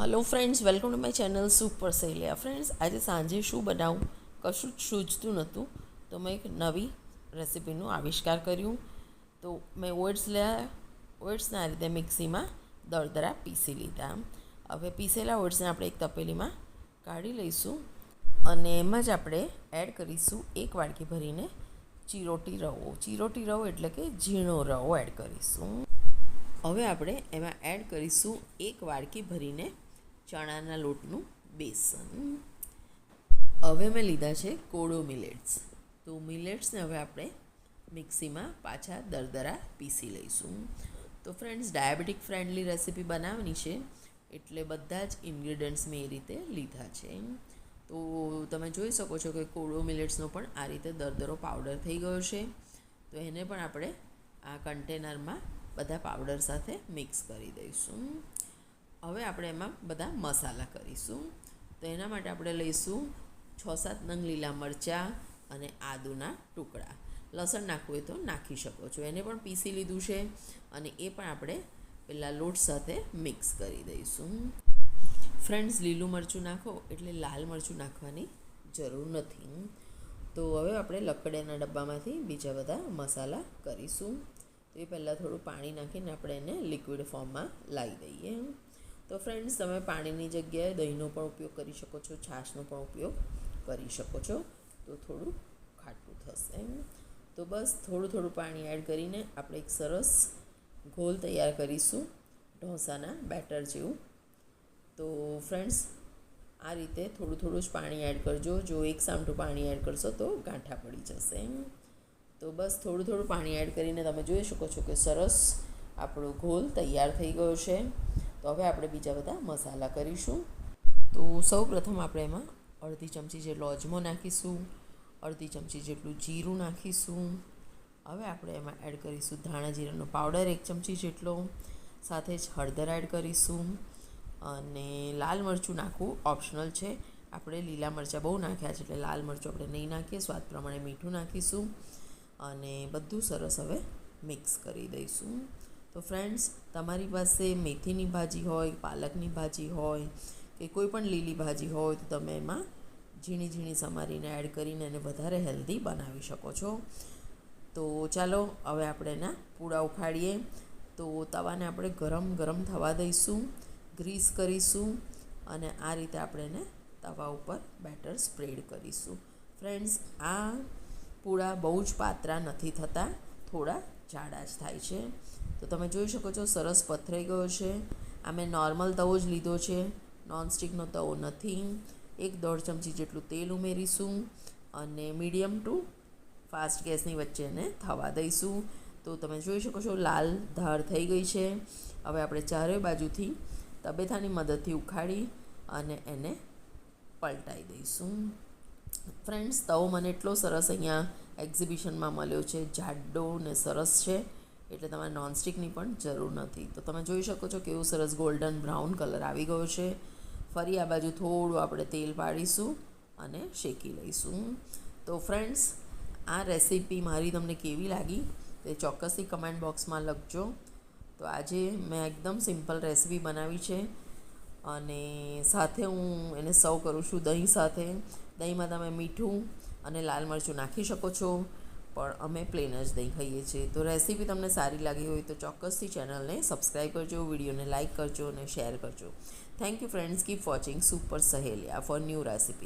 Hello friends welcome to my channel super Saheliya friends આજે સાંજે શું બનાવું? કશું જ સૂજતું નહોતું. તો મેં એક નવી રેસિપીનું આવિષ્કાર કર્યું. તો મેં ઓટ્સ લયા, ઓટ્સને આ રીતે મિક્સીમાં દરદરા પીસી લીધા. હવે પીસેલા ઓટ્સને આપણે એક તપેલીમાં કાઢી લઈશું અને એમાં જ આપણે એડ કરીશું એક વાડકી ભરીને ચીરોટી રવો. ચીરોટી રવો એટલે કે ઝીણો રવો એડ કરીશું. હવે આપણે એમાં એડ કરીશું એક વાડકી ભરીને ચણાના લોટનું બેસન. હવે મેં લીધા છે કોળો મિલેટ્સ. તો મિલેટ્સને હવે આપણે મિક્સીમાં પાછા દરદરા પીસી લઈશું. તો ફ્રેન્ડ્સ, ડાયાબિટીક ફ્રેન્ડલી રેસીપી બનાવવાની છે એટલે બધા જ ઇન્ગ્રીડિયન્ટ્સ મેં એ રીતે લીધા છે. તો તમે જોઈ શકો છો કે કોળો મિલેટ્સનો પણ આ રીતે દરદરો પાવડર થઈ ગયો છે. તો એને પણ આપણે આ કન્ટેનરમાં બધા પાવડર સાથે મિક્સ કરી દઈશું. હવે આપણે એમાં બધા મસાલા કરીશું. તો એના માટે આપણે લઈશું છ સાત નંગ લીલા મરચાં અને આદુના ટુકડા. લસણ નાખવું હોય તો નાખી શકો છો. એને પણ પીસી લીધું છે અને એ પણ આપણે પેલા લોટ સાથે મિક્સ કરી દઈશું. ફ્રેન્ડ્સ, લીલું મરચું નાખો એટલે લાલ મરચું નાખવાની જરૂર નથી. તો હવે આપણે લકડીના ડબ્બામાંથી બીજા બધા મસાલા કરીશું. તો એ પહેલાં થોડું પાણી નાખીને આપણે એને લિક્વિડ ફોર્મમાં લાવી દઈએ. તો ફ્રેન્ડ્સ તમે પાણીની જગ્યાએ દહીંનો પણ ઉપયોગ કરી શકો છો, છાશનો પણ ઉપયોગ કરી શકો છો. તો થોડું ખાટું થશે તો બસ થોડું થોડું પાણી એડ કરીને આપણે એક સરસ ઘોલ તૈયાર કરીશું, ઢોસાના બેટર જેવું. તો ફ્રેન્ડ્સ આ રીતે થોડું થોડું જ પાણી એડ કરજો. જો એક સામટું પાણી એડ કરશો તો ગાંઠા પડી જશે તો બસ થોડું થોડું પાણી એડ કરીને તમે જોઈ શકો છો કે સરસ આપણો ઘોલ તૈયાર થઈ ગયો છે. તો હવે આપણે બીજા બધા મસાલા કરીશું. તો સૌ પ્રથમ આપણે એમાં અડધી ચમચી જેટલો અજમો નાખીશું, અડધી ચમચી જેટલું જીરું નાખીશું. હવે આપણે એમાં એડ કરીશું ધાણા જીરાનો પાવડર એક ચમચી જેટલો. સાથે જ હળદર એડ કરીશું. અને લાલ મરચું નાખવું ઓપ્શનલ છે. આપણે લીલા મરચાં બહુ નાખ્યા છે એટલે લાલ મરચું આપણે નહીં નાખીએ, સ્વાદ પ્રમાણે મીઠું નાખીશું. અને બધું સરસ હવે મિક્સ કરી દઈશું. તો ફ્રેન્ડ્સ તમારી પાસે મેથીની ભાજી હોય, પાલકની ભાજી હોય કે કોઈ પણ લીલી ભાજી હોય, તો તમે એમાં ઝીણી ઝીણી સમારીને એડ કરીને એને વધારે હેલ્ધી બનાવી શકો છો. તો ચાલો, હવે આપણે એના પૂળા ઉખાડીએ. તો તવાને આપણે ગરમ ગરમ થવા દઈશું ગ્રીસ કરીશું અને આ રીતે આપણે એને તવા ઉપર બેટર સ્પ્રેડ કરીશું. ફ્રેન્ડ્સ આ પૂળા બહુ જ પાતળા નથી થતા. થોડા જાડા જ થાય છે. તો તમે જોઈ શકો છો, સરસ પથરાઈ ગયો છે. આ મેં નોર્મલ તવો જ લીધો છે. નોનસ્ટિકનો તવો નથી. એક દોઢ ચમચી જેટલું તેલ ઉમેરીશું અને મીડિયમ ટુ ફાસ્ટ ગેસની વચ્ચે એને થવા દઈશું. તો તમે જોઈ શકો છો, લાલ ધાર થઈ ગઈ છે. હવે આપણે ચારેય બાજુથી તબેથાની મદદથી ઉખાડી અને એને પલટાઈ દઈશું. ફ્રેન્ડ્સ તવો મને એટલો સરસ અહીંયા એક્ઝિબિશનમાં મળ્યો છે. જાડો ને સરસ છે. એટલે તમારે નોનસ્ટિકની પણ જરૂર નથી. તો તમે જોઈ શકો છો કેવું સરસ ગોલ્ડન બ્રાઉન કલર આવી ગયો છે. ફરી આ બાજુ થોડું આપણે તેલ પાડીશું અને શેકી લઈશું. તો ફ્રેન્ડ્સ આ રેસીપી મારી તમને કેવી લાગી? તે ચોક્કસથી કમેન્ટ બોક્સમાં લખજો. તો આજે મેં એકદમ સિમ્પલ રેસીપી બનાવી છે. અને સાથે હું એને સર્વ કરું છું દહીં સાથે. દહીંમાં તમે મીઠું અને લાલ મરચું નાખી શકો છો. પણ અમે પ્લેન જ દહીં ખાઈએ છીએ. તો રેસીપી તમને સારી લાગી હોય તો ચોક્કસથી ચેનલને સબસ્ક્રાઈબ કરજો વિડીયોને લાઇક કરજો અને શેર કરજો. Thank you friends keep watching super Saheliya for new recipe